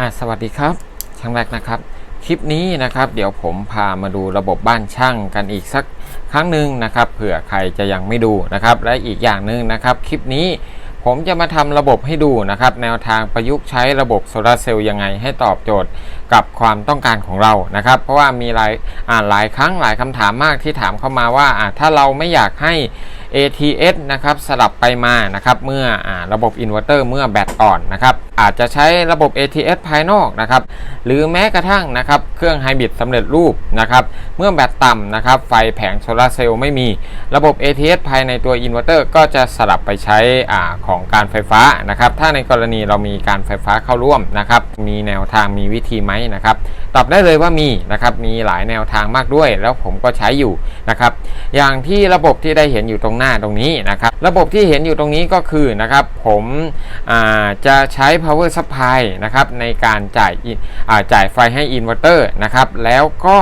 อ่สวัสดีครับช่างแรกนะครับ คลิปนี้นะครับ เดี๋ยวผมพามาดูระบบบ้านช่างกันอีกสักครั้งหนึ่งนะครับเผื่อใครจะยังไม่ดูนะครับ และอีกอย่างหนึ่งนะครับ คลิปนี้ผมจะมาทำระบบให้ดูนะครับ แนวทางประยุกต์ใช้ระบบโซลาเซลล์ยังไงให้ตอบโจทย์กับความต้องการของเรานะครับ เพราะว่ามีหลายอ่าหลายครั้งหลายคำถามมากที่ถามเข้ามาว่าอ่าถ้าเราไม่อยากให้ ATS นะครับสลับไปมานะครับเมื่ออระบบอินเวอร์เตอร์เมื่อแบตอ่อนนะครับอาจจะใช้ระบบ ATS ภายนอกนะครับหรือแม้กระทั่งนะครับเครื่องไฮบริดสำเร็จรูปนะครับเมื่อแบตต่ำนะครับไฟแผงโซลาร์เซลล์ไม่มีระบบ ATS ภายในตัวอินเวอร์เตอร์ก็จะสลับไปใช้อาของการไฟฟ้านะครับถ้าในกรณีเรามีการไฟฟ้าเข้าร่วมนะครับมีแนวทางมีวิธีไหมนะครับตอบได้เลยว่ามีนะครับมีหลายแนวทางมากด้วย แล้วผมก็ใช้อยู่นะครับอย่างที่ระบบที่ได้เห็นอยู่ตรงหน้าตรงนี้นะครับ ระบบที่เห็นอยู่ตรงนี้ก็คือนะครับผมจะใช้ power supply นะครับในการจ่ายจ่ายไฟให้อินเวอร์เตอร์นะครับ แล้วก็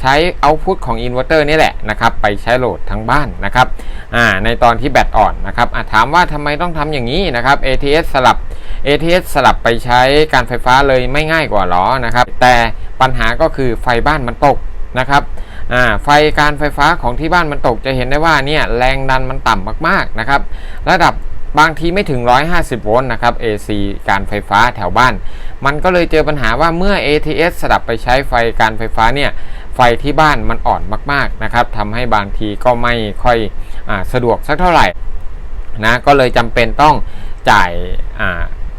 ใช้เอาพุตของอินเวอร์เตอร์นี่แหละนะครับไปใช้โหลดทั้งบ้านนะครับในตอนที่แบตอ่อนนะครับถามว่าทำไมต้องทำอย่างนี้นะครับ ATS สลับ ATS สลับไปใช้การไฟฟ้าเลยไม่ง่ายกว่าหรอนะครับ แต่ปัญหาก็คือไฟบ้านมันตกนะครับ ไฟการไฟฟ้าของที่บ้านมันตกจะเห็นได้ว่าเนี่ยแรงดันมันต่ำมากๆนะครับ ระดับบางทีไม่ถึง 150 โวลต์นะครับ AC การไฟฟ้าแถวบ้าน มันก็เลยเจอปัญหาว่าเมื่อ ATS สลับไปใช้ไฟการไฟฟ้าเนี่ยไฟที่บ้านมันอ่อนมากๆนะครับทำให้บางทีก็ไม่ค่อยอสะดวกสักเท่าไหร่นะก็เลยจำเป็นต้องจ่าย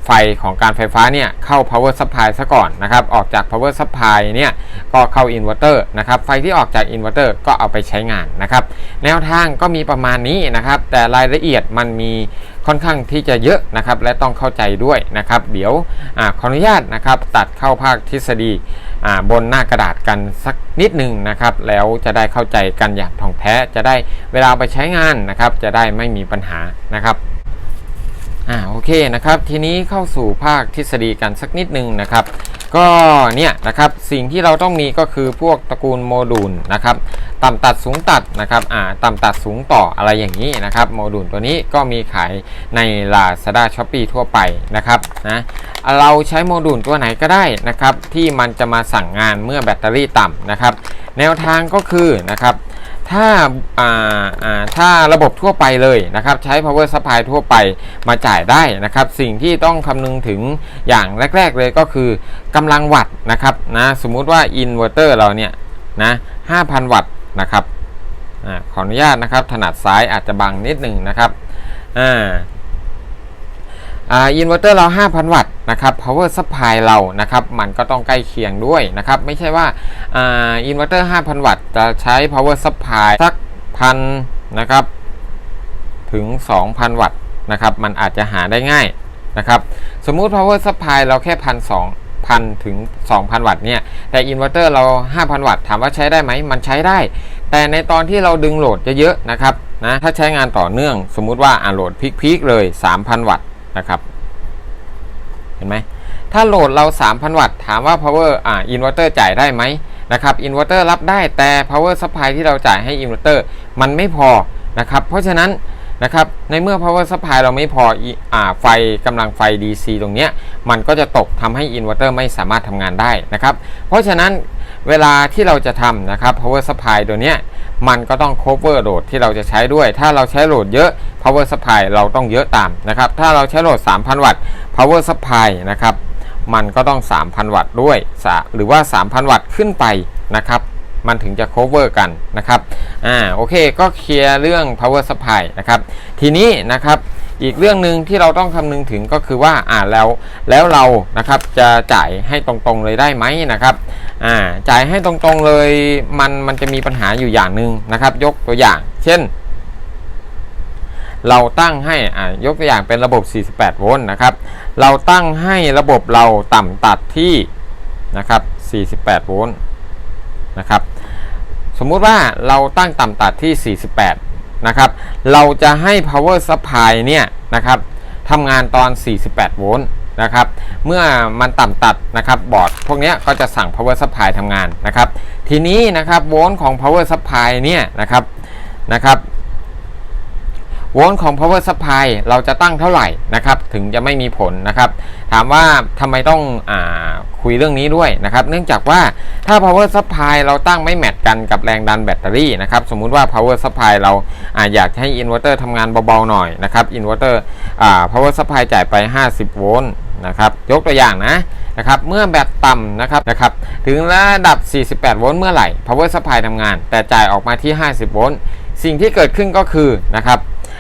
ไฟของการไฟฟ้าเนี่ยเข้า power supply ซะก่อนนะครับออกจาก power supply เนี่ยก็เข้า inverter นะครับไฟที่ออกจาก inverter ก็เอาไปใช้งานนะครับแนวทางก็มีประมาณนี้นะครับแต่รายละเอียดมันมีค่อนข้างที่จะเยอะนะครับและต้องเข้าใจด้วยนะครับ เดี๋ยวอขออนุญาตนะครับตัดเข้าภาคทฤษฎีบนหน้ากระดาษกันสักนิดหนึ่งนะครับ แล้วจะได้เข้าใจกันอย่างท่องแท้จะได้เวลาไปใช้งานนะครับ จะได้ไม่มีปัญหานะครับ อ่าโอเคนะครับทีนี้เข้าสู่ภาคทฤษฎีกันสักนิดนึงนะครับ ก็เนี่ยนะครับสิ่งที่เราต้องมีก็คือพวกตระกูลโมดูลนะครับต่ำตัดสูงตัดนะครับอ่าต่ำตัดสูงต่ออะไรอย่างนี้นะครับโมดูลตัวนี้ก็มีขายใน Lazada Shopee ทั่วไปนะครับนะเราใช้โมดูลตัวไหนก็ได้นะครับที่มันจะมาสั่งงานเมื่อแบตเตอรี่ต่ำนะครับแนวทางก็คือนะครับ ถ้าถ้าระบบทั่วไปเลยนะครับใช้ power supply ทั่วไปมาจ่ายได้นะครับ สิ่งที่ต้องคำนึงถึงอย่างแรก ๆ เลยก็คือกำลังวัตต์นะครับนะสมมุติว่าอินเวอร์เตอร์เราเนี่ยนะ5,000 วัตต์นะครับอขออนุญาตนะครับถนัดซ้ายอาจจะบังนิดหนึ่งนะครับอ่า อินเวอร์เตอร์เรา 5,000 วัตต์นะครับ power supply เรานะครับ มันก็ต้องใกล้เคียงด้วยนะครับ ไม่ใช่ว่าอินเวอร์เตอร์ 5,000 วัตต์จะใช้ power supply สักพันนะครับ ถึง 2,000 วัตต์นะครับ มันอาจจะหาได้ง่ายนะครับ สมมุติ power supply เราแค่พันสองพันถึง 2,000 วัตต์เนี่ย แต่อินเวอร์เตอร์เรา 5,000 วัตต์ ถามว่าใช้ได้ไหม มันใช้ได้ แต่ในตอนที่เราดึงโหลดเยอะๆนะครับ นะ ถ้าใช้งานต่อเนื่อง สมมุติว่าอ่าโหลดพีคๆเลย 3,000 วัตต์ นะครับ เห็นไหมถ้าโหลดเรา 3,000 วัตต์ถามว่า power อ่าอินเวอร์เตอร์จ่ายได้ไหมนะครับอินเวอร์เตอร์รับได้แต่ power supply ที่เราจ่ายให้อินเวอร์เตอร์มันไม่พอนะครับ เพราะฉะนั้นนะครับในเมื่อ power supply เราไม่พออ่าไฟกำลังไฟ DC ตรงเนี้ยมันก็จะตกทำให้อินเวอร์เตอร์ไม่สามารถทำงานได้นะครับ เพราะฉะนั้น เวลาที่เราจะทำนะครับ power supply ตัวนี้มันก็ต้อง cover โหลดที่เราจะใช้ด้วย ถ้าเราใช้โหลดเยอะ power supply เราต้องเยอะตามนะครับ ถ้าเราใช้โหลด 3,000 วัตต์ power supply นะครับ มันก็ต้อง 3,000 วัตต์ด้วย หรือว่า 3,000 วัตต์ขึ้นไปนะครับ มันถึงจะ cover กันนะครับ อ่า โอเค ก็เคลียร์เรื่อง power supply นะครับ ทีนี้นะครับ อีกเรื่องหนึ่งที่เราต้องคำนึงถึงก็คือว่าอ่าแล้วแล้วเรานะครับจะจ่ายให้ตรงๆเลยได้ไหมนะครับอ่าจ่ายให้ตรงๆเลยมันมันจะมีปัญหาอยู่อย่างหนึ่งนะครับ ยกตัวอย่าง เช่น เราตั้งให้อ่ายกตัวอย่างเป็นระบบ 48 โวลต์นะครับ เราตั้งให้ระบบเราต่ำตัดที่นะครับ 48 โวลต์นะครับสมมุติว่าเราตั้งต่ำตัดที่ 48 นะครับ เราจะให้ power supply เนี่ยนะครับทำงานตอน 48 โวลต์นะครับ เมื่อมันต่ำตัดนะครับบอร์ด พวกนี้ก็จะสั่ง power supply ทำงานนะครับ ทีนี้นะครับโวลต์ของ power supply เนี่ยนะครับนะครับ โวลต์ของ power supply เราจะตั้งเท่าไหร่นะครับถึงจะไม่มีผลนะครับ ถามว่าทำไมต้องอคุยเรื่องนี้ด้วยนะครับ เนื่องจากว่าถ้า power supply เราตั้งไม่แมทกันกับแรงดันแบตเตอรี่นะครับ สมมุติว่า power supply เราอาอยากให้อินเวอร์เตอร์ทำงานเบาๆหน่อยนะครับอินเวอร์เตอร์ power supply จ่ายไป 50 โวลต์นะครับ ยกตัวอย่างนะนะครับเมื่อแบตต่ำนะครับนะครับถึงระดับ 48 โวลต์เมื่อไหร่ power supply ทำงาน แต่จ่ายออกมาที่ 50 โวลต์สิ่งที่เกิดขึ้นก็คือนะครับ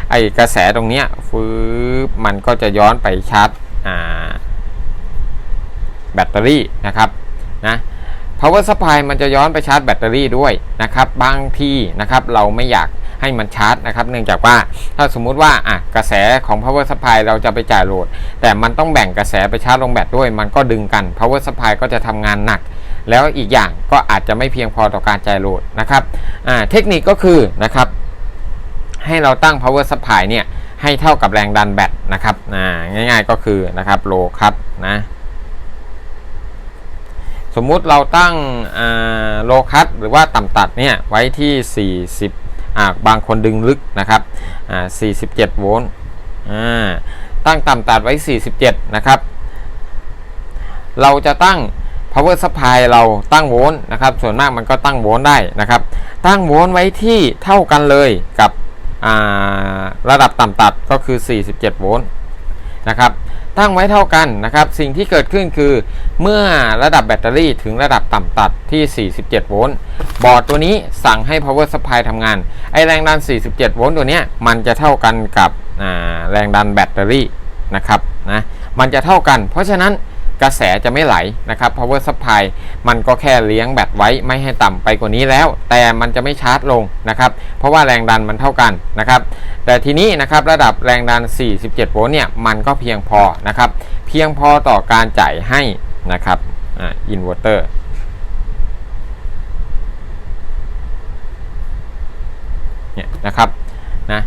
ไอกระแสตรงเนี้ยฟื้มันก็จะย้อนไปชาร์จแบตเตอรี่นะครับนะ power supply มันจะย้อนไปชาร์จแบตเตอรี่ด้วยนะครับบางทีนะครับเราไม่อยากให้มันชาร์จนะครับ เนื่องจากว่าถ้าสมมุติว่าอะกระแสของ power supply เราจะไปจ่ายโหลด แต่มันต้องแบ่งกระแสไปชาร์จลงแบตด้วย มันก็ดึงกัน power supply ก็จะทำงานหนัก แล้วอีกอย่างก็อาจจะไม่เพียงพอต่อการจ่ายโหลดนะครับอ่าเทคนิคก็คือนะครับ ให้เราตั้ง power supply เนี่ยให้เท่ากับแรงดันแบตนะครับง่ายๆก็คือนะครับโลคัตนะสมมุติเราตั้งโลคัตหรือว่าต่ำตัดเนี่ยไว้ที่ 40อ่าบางคนดึงลึกนะครับอ่า47 โวลต์อ่าตั้งต่ำตัดไว้ 47 นะครับ เราจะตั้ง power supply เราตั้งโวลต์นะครับ ส่วนมากมันก็ตั้งโวลต์ได้นะครับ ตั้งโวลต์ไว้ที่เท่ากันเลยกับ ระดับต่ำตัดก็คือ 47 โวลต์นะครับตั้งไว้เท่ากันนะครับ สิ่งที่เกิดขึ้นคือ เมื่อระดับแบตเตอรี่ถึงระดับต่ำตัดที่ 47 โวลต์ บอร์ดตัวนี้สั่งให้ power supply ทำงาน ไอแรงดัน 47 โวลต์ตัวนี้มันจะเท่ากันกับแรงดันแบตเตอรี่นะครับนะ มันจะเท่ากัน เพราะฉะนั้น กระแสจะไม่ไหลนะครับ power supply มันก็แค่เลี้ยงแบตไว้ไม่ให้ต่ำไปกว่านี้แล้ว แต่มันจะไม่ชาร์จลงนะครับ เพราะว่าแรงดันมันเท่ากันนะครับ แต่ทีนี้นะครับระดับแรงดัน 47 โวลต์เนี่ยมันก็เพียงพอนะครับ เพียงพอต่อการจ่ายให้นะครับอินเวอร์เตอร์เนี่ยนะครับนะ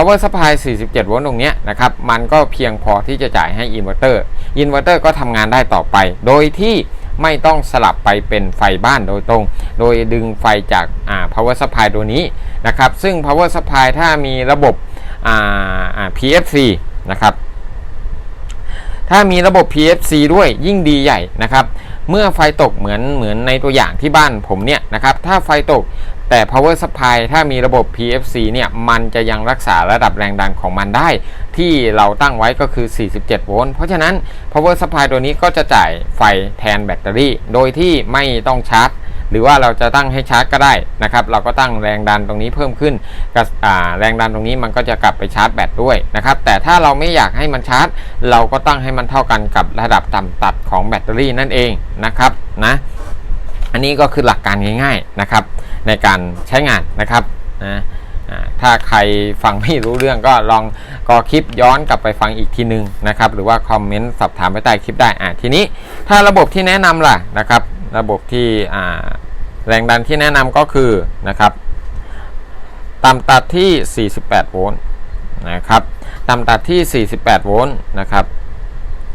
power supply 47 โวลต์ตรงนี้นะครับ มันก็เพียงพอที่จะจ่ายให้อินเวอร์เตอร์ อินเวอร์เตอร์ก็ทำงานได้ต่อไป โดยที่ไม่ต้องสลับไปเป็นไฟบ้านโดยตรง โดยดึงไฟจากอ่า power supply ตัวนี้นะครับ ซึ่ง power supply ถ้ามีระบบอ่าอา PFC นะครับ ถ้ามีระบบ PFC ด้วยยิ่งดีใหญ่นะครับ เมื่อไฟตกเหมือนเหมือนในตัวอย่างที่บ้านผมเนี่ยนะครับ ถ้าไฟตก แต่ power supply ถ้ามีระบบ PFC เนี่ยมันจะยังรักษาระดับแรงดันของมันได้ ที่เราตั้งไว้ก็คือ 47 โวลต์เพราะฉะนั้น power supply ตัวนี้ก็จะจ่ายไฟแทนแบตเตอรี่ โดยที่ไม่ต้องชาร์จหรือว่าเราจะตั้งให้ชาร์จก็ได้นะครับ เราก็ตั้งแรงดันตรงนี้เพิ่มขึ้นกับแรงดันตรงนี้มันก็จะกลับไปชาร์จแบตด้วยนะครับ แต่ถ้าเราไม่อยากให้มันชาร์จ เราก็ตั้งให้มันเท่ากันกับระดับต่ำตัดของแบตเตอรี่นั่นเองนะครับนะ อันนี้ก็คือหลักการง่าย ๆนะครับ ในการใช้งานนะครับนะถ้าใครฟังไม่รู้เรื่องก็ลองก็คลิปย้อนกลับไปฟังอีกทีนึงนะครับ หรือว่าคอมเมนต์สอบถามไปใต้คลิปได้อ่าทีนี้ถ้าระบบที่แนะนำล่ะนะครับ ระบบที่แรงดันที่แนะนำก็คือนะครับต่ำตัดที่ 48 โวลต์นะครับต่ำตัดที่ 48 โวลต์นะครับ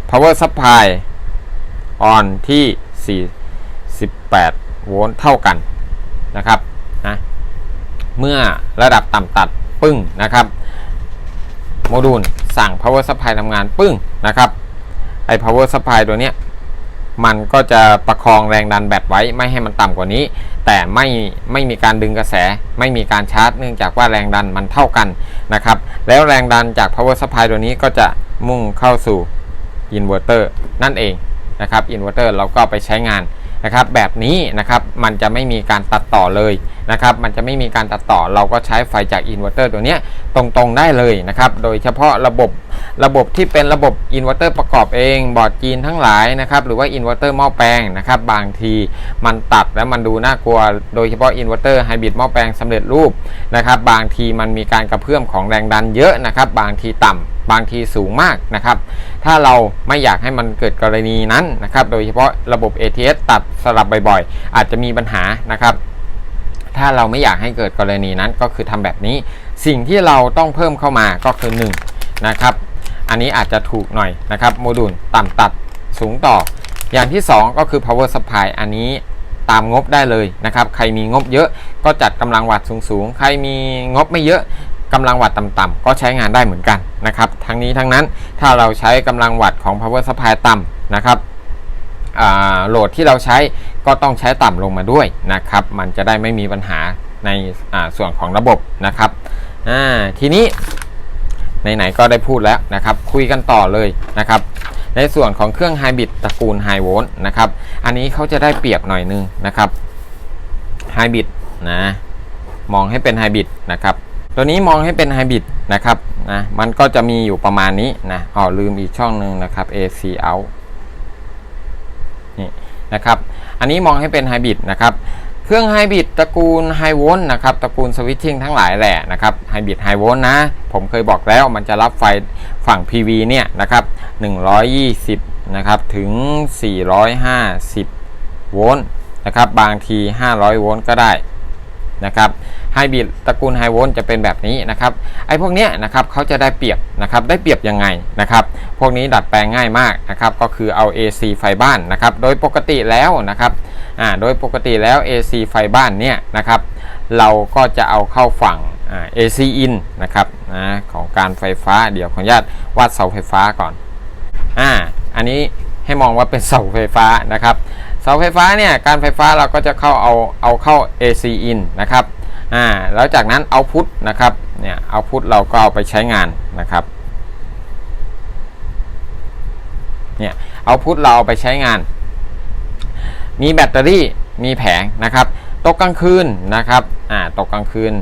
power supply on ที่18โวลต์เท่ากัน นะครับนะเมื่อระดับต่ำตัดปึ้งนะครับโมดูลสั่ง power supply ทำงานปึ้งนะครับไอ power supply ตัวเนี้ยมันก็จะประคองแรงดันแบตไว้ไม่ให้มันต่ำกว่านี้ แต่ไม่ไม่มีการดึงกระแส ไม่มีการชาร์จ เนื่องจากว่าแรงดันมันเท่ากันนะครับ แล้วแรงดันจาก power supply ตัวนี้ก็จะมุ่งเข้าสู่อินเวอร์เตอร์นั่นเองนะครับอินเวอร์เตอร์เราก็ไปใช้งาน นะครับแบบนี้นะครับมันจะไม่มีการตัดต่อเลยนะครับมันจะไม่มีการตัดต่อเราก็ใช้ไฟจากอินเวอร์เตอร์ตัวนี้ตรงๆได้เลยนะครับโดยเฉพาะระบบระบบที่เป็นระบบอินเวอร์เตอร์ประกอบเองบอร์ดจีนทั้งหลายนะครับหรือว่าอินเวอร์เตอร์หม้อแปลงนะครับบางทีมันตัดแล้วมันดูน่ากลัว โดยเฉพาะอินเวอร์เตอร์ไฮบริดหม้อแปลงสำเร็จรูปนะครับบางทีมันมีการกระเพื่อมของแรงดันเยอะนะครับบางทีต่ำ บางทีสูงมากนะครับ ถ้าเราไม่อยากให้มันเกิดกรณีนั้นนะครับ โดยเฉพาะระบบ ATS ตัดสลับบ่อยๆ อาจจะมีปัญหานะครับถ้าเราไม่อยากให้เกิดกรณีนั้นก็คือทำแบบนี้ สิ่งที่เราต้องเพิ่มเข้ามาก็คือ1นะครับอันนี้อาจจะถูกหน่อยนะครับโมดูลต่ำตัดสูงต่อ อย่างที่ 2 ก็คือ power supply อันนี้ตามงบได้เลยนะครับ ใครมีงบเยอะก็จัดกำลังวัตต์สูงๆ ใครมีงบไม่เยอะ กำลังวัตต์ต่ำๆก็ใช้งานได้เหมือนกันนะครับ ทั้งนี้ทั้งนั้นถ้าเราใช้กำลังวัตต์ของ power supply ต่ำนะครับโหลดที่เราใช้ก็ต้องใช้ต่ำลงมาด้วยนะครับ มันจะได้ไม่มีปัญหาในาส่วนของระบบนะครับทีนี้ไหนๆก็ได้พูดแล้วนะครับ คุยกันต่อเลยนะครับ ในส่วนของเครื่องไฮบริดตระกูลไฮโวลต์นะครับ อันนี้เขาจะได้เปรียบหน่อยนึงนะครับไฮบริดนะมองให้เป็นไฮบริดนะครับ ตัวนี้มองให้เป็นไฮบริดนะครับนะมันก็จะมีอยู่ประมาณนี้นะอ๋อลืมอีกช่องหนึ่งนะครับ AC out นี่นะครับ อันนี้มองให้เป็นไฮบริดนะครับเครื่องไฮบริดตระกูลไฮโวลต์นะครับตระกูลสวิตชิ่งทั้งหลายแหละนะครับไฮบริดไฮโวลต์นะ ผมเคยบอกแล้วมันจะรับไฟฝั่ง PV เนี่ยนะครับ120นะครับถึง 450 โวลต์นะครับบางที 500 โวลต์ก็ได้ นะครับไฮบริดตระกูลไฮโวลต์จะเป็นแบบนี้นะครับไอ้พวกเนี้ยนะครับเขาจะได้เปรียบนะครับได้เปรียบยังไงนะครับพวกนี้ดัดแปลงง่ายมากนะครับก็คือเอา AC ไฟบ้านนะครับโดยปกติแล้วนะครับอ่าโดยปกติแล้ว AC ไฟบ้านเนี่ยนะครับเราก็จะเอาเข้าฝั่งอ่า AC in นะครับนะของการไฟฟ้าเดี๋ยวขออนุญาตวาดเสาไฟฟ้าก่อนอ่าอันนี้ให้มองว่าเป็นเสาไฟฟ้านะครับ เสาไฟฟ้าเนี่ยการไฟฟ้าเราก็จะเข้าเอาเอาเข้า AC in นะครับอ่าแล้วจากนั้นเอาพุทนะครับเนี่ยเอาพุทเราก็เอาไปใช้งานนะครับเนี่ยเอาพุทเราเอาไปใช้งาน มีแบตเตอรี่มีแผงนะครับตกกลางคืนนะครับอ่าตกกลางคืน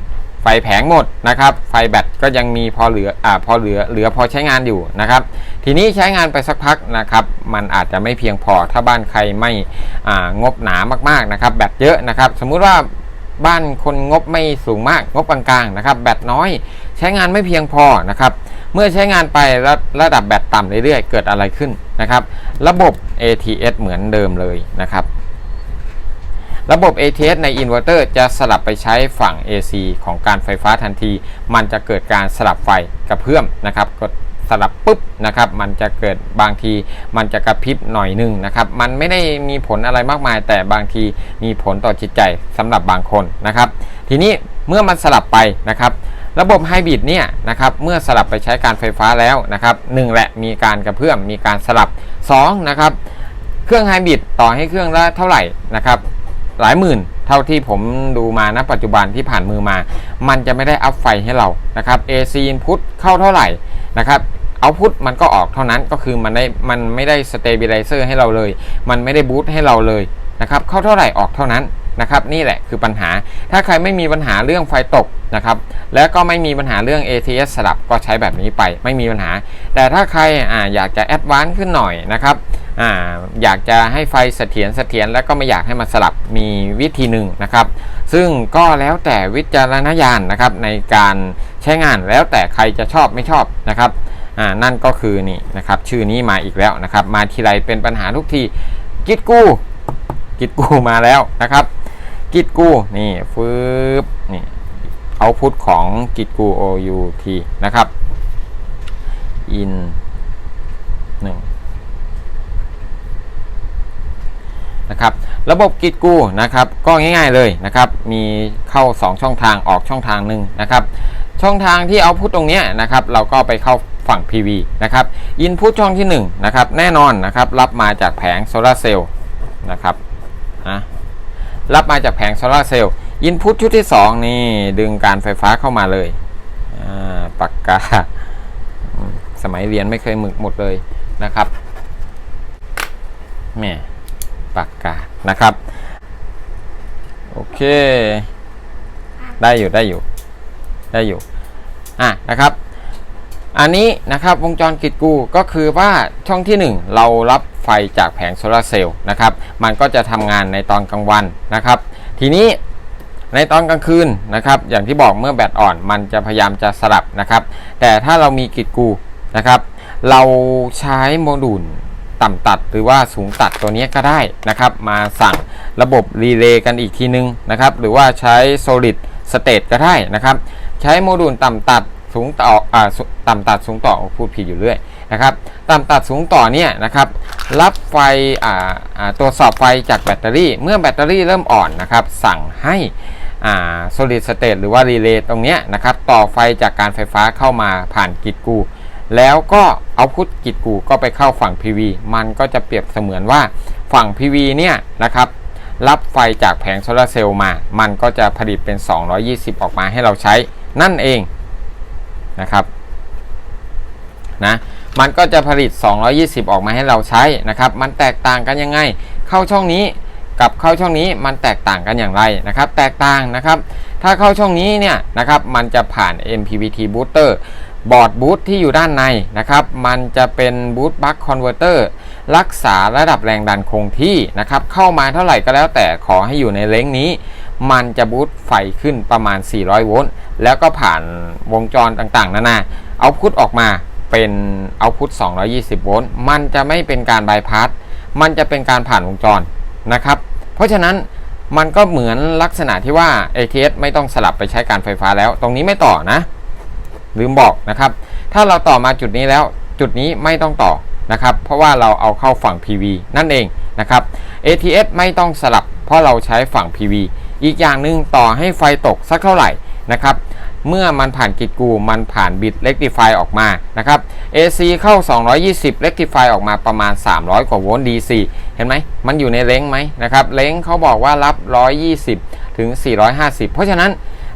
ไฟแผงหมดนะครับ ไฟแบตก็ยังมีพอเหลืออ่าพอเหลือเหลือพอใช้งานอยู่นะครับ ทีนี้ใช้งานไปสักพักนะครับ มันอาจจะไม่เพียงพอถ้าบ้านใครไม่อ่างบหนามากๆนะครับ แบตเยอะนะครับ สมมุติว่าบ้านคนงบไม่สูงมากงบกลางๆนะครับ แบตน้อย ใช้งานไม่เพียงพอนะครับ เมื่อใช้งานไปแล้วระดับแบตต่ำเรื่อยๆ เกิดอะไรขึ้นนะครับ ระบบ ATS เหมือนเดิมเลยนะครับ ระบบ ATS ในอินเวอร์เตอร์จะสลับไปใช้ฝั่ง AC ของการไฟฟ้าทันที มันจะเกิดการสลับไฟกระเพื่อมนะครับกดสลับปุ๊บนะครับ มันจะเกิดบางทีมันจะกระพริบหน่อยหนึงนะครับ มันไม่ได้มีผลอะไรมากมาย แต่บางทีมีผลต่อจิตใจสำหรับบางคนนะครับ ทีนี้เมื่อมันสลับไปนะครับระบบไฮบริดเนี่ยนะครับเมื่อสลับไปใช้การไฟฟ้าแล้วนะครับหนึ่งแหละมีการกระเพื่อมมีการสลับสองนะครับเครื่องไฮบริดต่อให้เครื่องละเท่าไหร่นะครับ หลายหมื่น เท่าที่ผมดูมาณปัจจุบันที่ผ่านมือมา มันจะไม่ได้อัพไฟให้เรานะครับ AC input เข้าเท่าไหร่นะครับเอาพุทมันก็ออกเท่านั้นก็คือมันได้มันไม่ได้สเตเบลิเซอร์ให้เราเลย มันไม่ได้บูตให้เราเลยนะครับเข้าเท่าไหร่ออกเท่านั้นนะครับนี่แหละคือปัญหา ถ้าใครไม่มีปัญหาเรื่องไฟตกนะครับแล้วก็ไม่มีปัญหาเรื่อง ATS สลับก็ใช้แบบนี้ไปไม่มีปัญหา แต่ถ้าใครออยากจะแอดวานซ์ขึ้นหน่อยนะครับ อ่าอยากจะให้ไฟเสถียรเสถียรแล้วก็ไม่อยากให้มันสลับมีวิธีหนึ่งนะครับ ซึ่งก็แล้วแต่วิจารณญาณนะครับในการใช้งานแล้วแต่ใครจะชอบไม่ชอบนะครับอ่านั่นก็คือนี่นะครับชื่อนี้มาอีกแล้วนะครับ มาทีไรเป็นปัญหาทุกทีกิดกูกิดกูมาแล้วนะครับ กิดกูนี่ฟืบนี่เอาพุทของกิดกู OUT นะครับ in หนึ่ง นะครับ ระบบกิจกูนะครับ ก็ง่ายๆเลยนะครับ มีเข้า 2 ช่องทางออกช่องทางหนึ่งนะครับ ช่องทางที่เอาพุทตรงนี้นะครับ เราก็ไปเข้าฝั่ง PV นะครับอินพุตช่องที่1นะครับ แน่นอนนะครับ รับมาจากแผงโซลาเซลล์นะครับนะรับมาจากแผงโซลาเซลล์อินพุตชุดที่ 2 นี่ดึงการไฟฟ้าเข้ามาเลยปากกา สมัยเรียนไม่เคยหมึกหมดเลยนะครับแหม่ ปากกานะครับ โอเค ได้อยู่ได้อยู่ได้อยู่อะนะครับ อันนี้นะครับวงจรกิจกูก็คือว่าช่องที่ 1 เรารับไฟจากแผงโซลาร์เซลล์นะครับ มันก็จะทำงานในตอนกลางวันนะครับ ทีนี้ในตอนกลางคืนนะครับ อย่างที่บอกเมื่อแบตอ่อนมันจะพยายามจะสลับนะครับ แต่ถ้าเรามีกิจกูนะครับ เราใช้โมดูล ต่ำตัดหรือว่าสูงตัดตัวนี้ก็ได้นะครับ มาสั่งระบบรีเลย์กันอีกทีนึงนะครับ หรือว่าใช้ solid state ก็ได้นะครับ ใช้โมดูลต่ำตัดสูงต่ออ่าต่ำตัดสูงต่อพูดผิดอยู่เรื่อยนะครับต่ำตัดสูงต่อเนี่ยนะครับ รับไฟอ่าอ่าตรวสอบไฟจากแบตเตอรี่ เมื่อแบตเตอรี่เริ่มอ่อนนะครับ สั่งให้อ่า solid state หรือว่า relay ตรงเนี้ยนะครับ ต่อไฟจากการไฟฟ้าเข้ามาผ่านกิจกู แล้วก็เอาพุทกิจกูก็ไปเข้าฝั่ง PV มันก็จะเปรียบเสมือนว่าฝั่ง PV เนี่ยนะครับรับไฟจากแผงโซลาร์เซลล์มา มันก็จะผลิตเป็น 220 ออกมาให้เราใช้นั่นเองนะครับนะมันก็จะผลิต 220 ออกมาให้เราใช้นะครับ มันแตกต่างกันยังไง เข้าช่องนี้กับเข้าช่องนี้มันแตกต่างกันอย่างไรนะครับ แตกต่างนะครับ ถ้าเข้าช่องนี้เนี่ยนะครับ มันจะผ่าน MPPT booster บอร์ดบูตที่อยู่ด้านในนะครับ มันจะเป็นบูตบัคคอนเวอร์เตอร์รักษาระดับแรงดันคงที่นะครับ เข้ามาเท่าไหร่ก็แล้วแต่ขอให้อยู่ในเลนส์นี้ มันจะบูตไฟขึ้นประมาณ 400 โวลต์แล้วก็ผ่านวงจรต่างๆ นานาเอาพุทออกมาเป็นเอาพุท220 โวลต์มันจะไม่เป็นการบายพาสมันจะเป็นการผ่านวงจรนะครับ เพราะฉะนั้นมันก็เหมือนลักษณะที่ว่า ATS ไม่ต้องสลับไปใช้การไฟฟ้าแล้ว ตรงนี้ไม่ต่อนะ ลืมบอกนะครับ ถ้าเราต่อมาจุดนี้แล้วจุดนี้ไม่ต้องต่อนะครับ เพราะว่าเราเอาเข้าฝั่ง PV นั่นเองนะครับ ATS ไม่ต้องสลับ เพราะเราใช้ฝั่ง PV อีกอย่างหนึ่งต่อให้ไฟตกสักเท่าไหร่นะครับ เมื่อมันผ่านกิจกูมันผ่านบิตเ e ก t ิฟายออกมานะครับ AC เข้า 220 rectify ออกมาประมาณ 300 กว่าโวลต์ DC เห็นไหม มันอยู่ในเลงไหมนะครับเลงเขาบอกว่ารับ 120 ถึง 450 เพราะฉะนั้น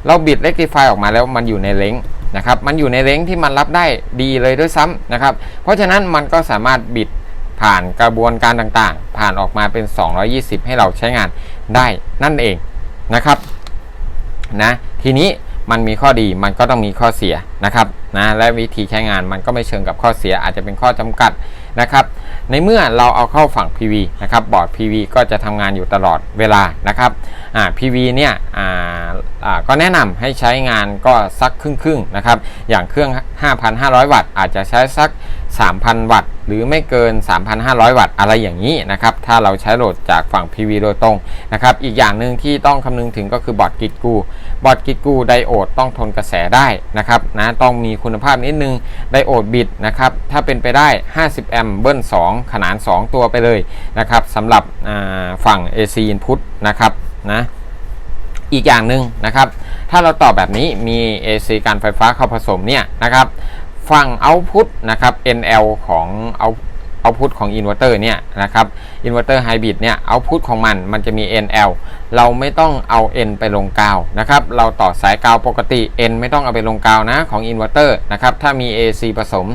เราบิตเ e ก t ิฟายออกมาแล้วมันอยู่ในเลง นะครับมันอยู่ในเลงที่มันรับได้ดีเลยด้วยซ้ำนะครับ เพราะฉะนั้นมันก็สามารถบิดผ่านกระบวนการต่างๆ ผ่านออกมาเป็น 220 ให้เราใช้งานได้นั่นเองนะครับนะทีนี้มันมีข้อดีมันก็ต้องมีข้อเสียนะครับนะและวิธีใช้งานมันก็ไม่เชิงกับข้อเสียอาจจะเป็นข้อจำกัด นะครับในเมื่อเราเอาเข้าฝั่ง PV นะครับบอร์ด PV ก็จะทำงานอยู่ตลอดเวลานะครับอ่า PV เนี่ยอ่าอ่าก็แนะนำให้ใช้งานก็สักครึ่งๆนะครับอย่างเครื่อง 5,500 วัตต์อาจจะใช้สัก 3,000 วัตต์ หรือไม่เกิน 3,500 วัตต์อะไรอย่างนี้นะครับ ถ้าเราใช้โหลดจากฝั่ง PV โดยตรงนะครับ อีกอย่างหนึ่งที่ต้องคำนึงถึงก็คือบอร์ดกิจกู บอร์ดกิจกูไดโอดต้องทนกระแสได้นะครับนะต้องมีคุณภาพนิดนึงไดโอดบิดนะครับ ถ้าเป็นไปได้ 50 แอมป์เบิ้ล 2 ขนาน 2 ตัวไปเลยนะครับสำหรับฝั่ง AC input นะครับนะอีกอย่างหนึ่งนะครับ ถ้าเราต่อแบบนี้มี AC การไฟฟ้าเข้าผสมเนี่ยนะครับ ฝั่ง output นะครับ NL ของเอาเอาพุทของอินเวอร์เตอร์เนี่ยนะครับอินเวอร์เตอร์ไฮบริดเนี่ยเอาพุทของมันมันจะมี NL เราไม่ต้องเอา N ไปลงกาวนะครับ เราต่อสายกาวปกติ N ไม่ต้องเอาไปลงกาวนะของอินเวอร์เตอร์นะครับ ถ้ามี AC ผสม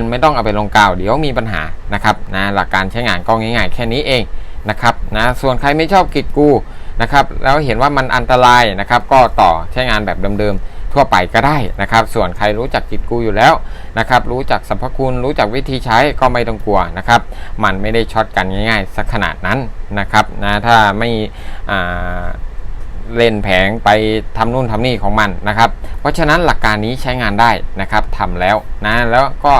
N ไม่ต้องเอาไปลงกาว เดี๋ยวมีปัญหานะครับนะหลักการใช้งานก็ง่ายๆ แค่นี้เองนะครับนะส่วนใครไม่ชอบกิดกูนะครับแล้วเห็นว่ามันอันตรายนะครับ ก็ต่อใช้งานแบบเดิมๆ ทั่วไปก็ได้นะครับ ส่วนใครรู้จักจิตกูอยู่แล้วนะครับ รู้จักสรรพคุณ รู้จักวิธีใช้ก็ไม่ต้องกลัวนะครับ มันไม่ได้ช็อตกันง่ายๆ สักขนาดนั้นนะครับนะถ้าไม่เล่นแผงไปทำนู่นทำนี่ของมันนะครับ เพราะฉะนั้นหลักการนี้ใช้งานได้นะครับทำแล้วนะแล้วก็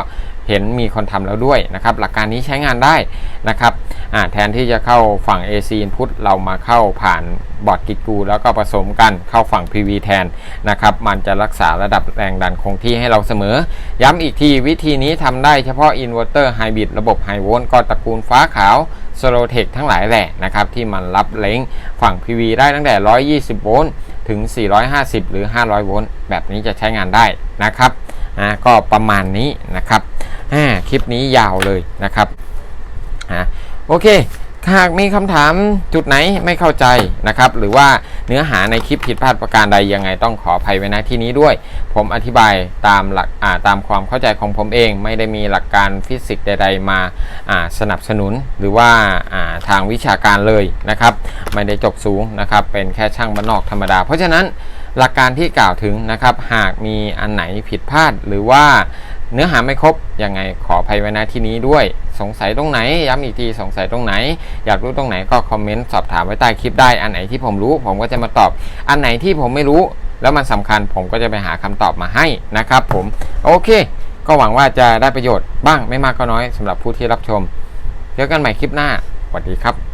เห็นมีคนทำแล้วด้วยนะครับ หลักการนี้ใช้งานได้นะครับแทนที่จะเข้าฝั่ง AC input เรามาเข้าผ่านบอร์ดกิจกูแล้วก็ผสมกันเข้าฝั่ง PV แทนนะครับ มันจะรักษาระดับแรงดันคงที่ให้เราเสมอ ย้ำอีกทีวิธีนี้ทำได้เฉพาะอินเวอร์เตอร์ไฮบริดระบบไฮโวลต์ก็ตระกูลฟ้าขาวโซโลเทคทั้งหลายแหละนะครับ ที่มันรับเล้งฝั่ง PV ได้ตั้งแต่ 120 โวลต์ถึง 450 หรือ 500 โวลต์แบบนี้จะใช้งานได้นะครับ อ่าก็ประมาณนี้นะครับอ่าคลิปนี้ยาวเลยนะครับอ่าโอเคหากมีคำถามจุดไหนไม่เข้าใจนะครับ หรือว่าเนื้อหาในคลิปผิดพลาดประการใดยังไงต้องขออภัยไว้ณที่นี้ด้วย ผมอธิบายตามหลักตามความเข้าใจของผมเอง ไม่ได้มีหลักการฟิสิกส์ใด ๆ มาสนับสนุน หรือว่าทางวิชาการเลยนะครับ ไม่ได้จบสูงนะครับ เป็นแค่ช่างบ้านนอกธรรมดา เพราะฉะนั้น หลักการที่กล่าวถึงนะครับ หากมีอันไหนผิดพลาด หรือว่าเนื้อหาไม่ครบยังไงขออภัยไว้ณที่นี้ด้วย สงสัยตรงไหน ย้ำอีกทีสงสัยตรงไหน อยากรู้ตรงไหนก็คอมเมนต์สอบถามไว้ใต้คลิปได้อันไหนที่ผมรู้ ผมก็จะมาตอบ อันไหนที่ผมไม่รู้ แล้วมันสำคัญผมก็จะไปหาคำตอบมาให้นะครับ ผมโอเค ก็หวังว่าจะได้ประโยชน์บ้างไม่มากก็น้อยสำหรับผู้ที่รับชมเจอกันใหม่คลิปหน้าสวัสดีครับ